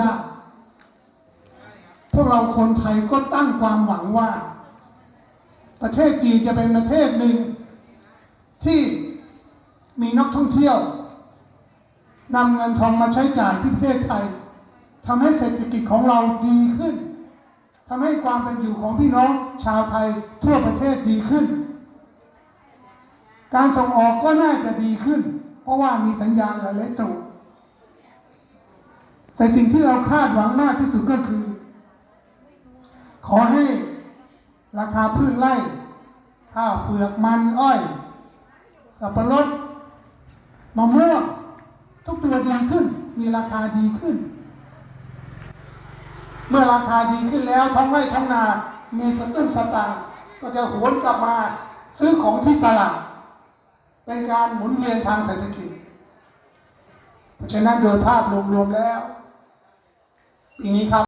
ได้พวกเราคนไทยก็ตั้งความหวังว่า ประเทศจีนจะเป็นประเทศหนึ่ง ที่มีนักท่องเที่ยวนำเงินทองมาใช้จ่ายที่ประเทศไทยทำให้เศรษฐกิจของเราดีขึ้นทำให้ความเป็นอยู่ของพี่น้องชาวไทยทั่วประเทศดีขึ้น การส่งออกก็น่าจะดีขึ้น เพราะว่ามีสัญญาณหลายๆตัว แต่สิ่งที่เราคาดหวังมากที่สุดก็คือ ขอให้ราคาพืชไร่ ข้าวเปลือกมันอ้อย สับปะรดมะม่วงทุกตัวดีขึ้น มีราคาดีขึ้น เมื่อราคาดีขึ้นแล้วท้องไร่ท้องนา มีสตุ้นสตังค์ก็จะหวนกลับมาซื้อของที่ตลาด เป็นการหมุนเวียนทางเศรษฐกิจ เพราะฉะนั้นโดยภาพรวมๆแล้ว ปีนี้ครับ